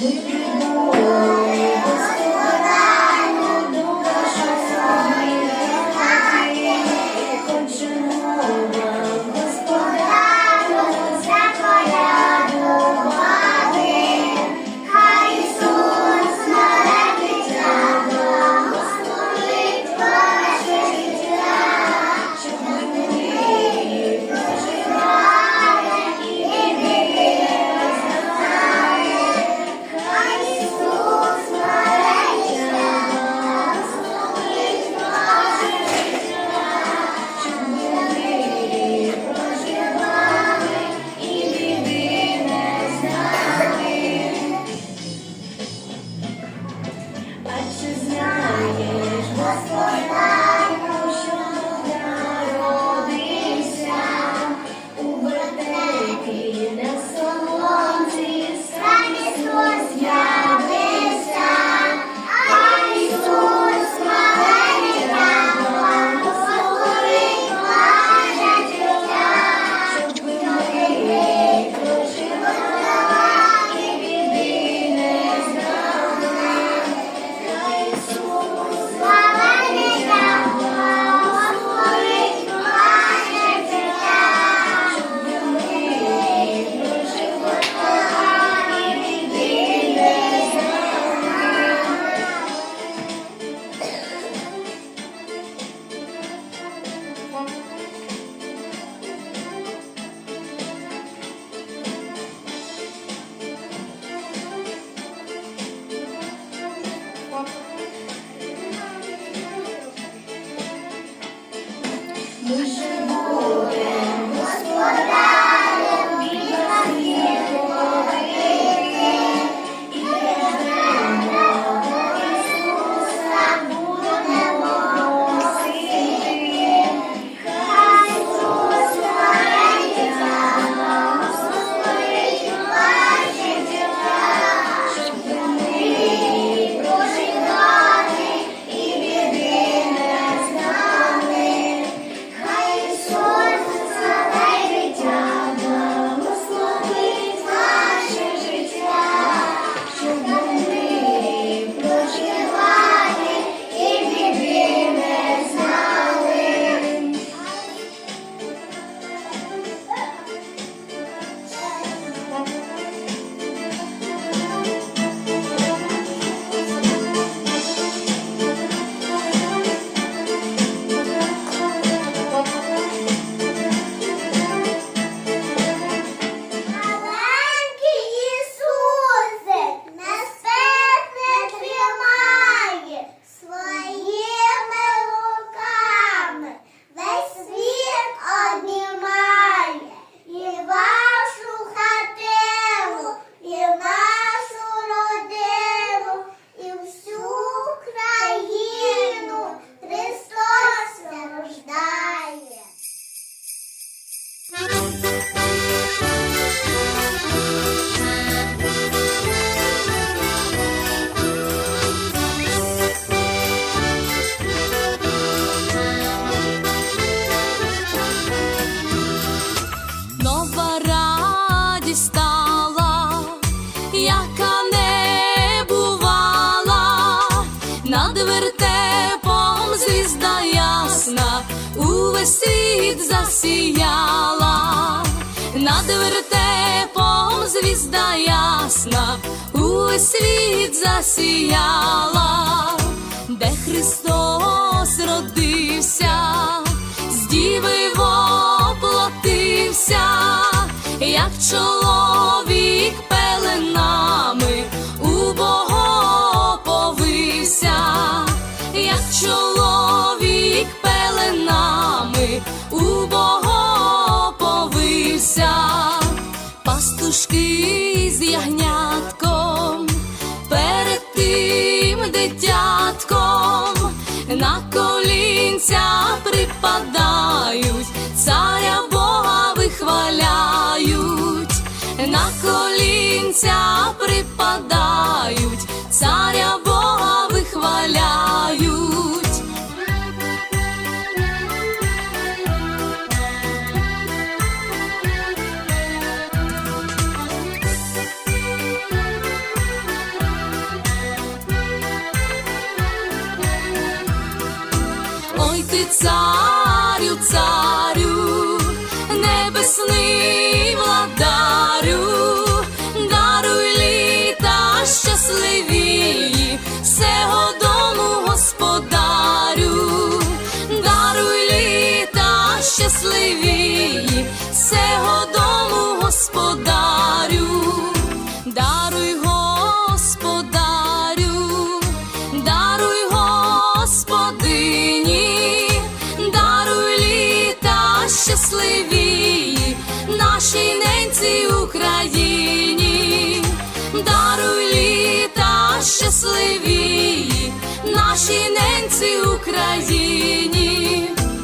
Amen. вертепом звізда ясна, увесь світ засіяла, над вертепом звізда ясна, увесь світ засіяла, де Христос родився, з діви воплотився, як чоловік. пиріжки з ягнятком, перед тим дитятком на колінця припадають. царю, царю, небесний. Україні, даруй літа щасливі, наші ненці Україні.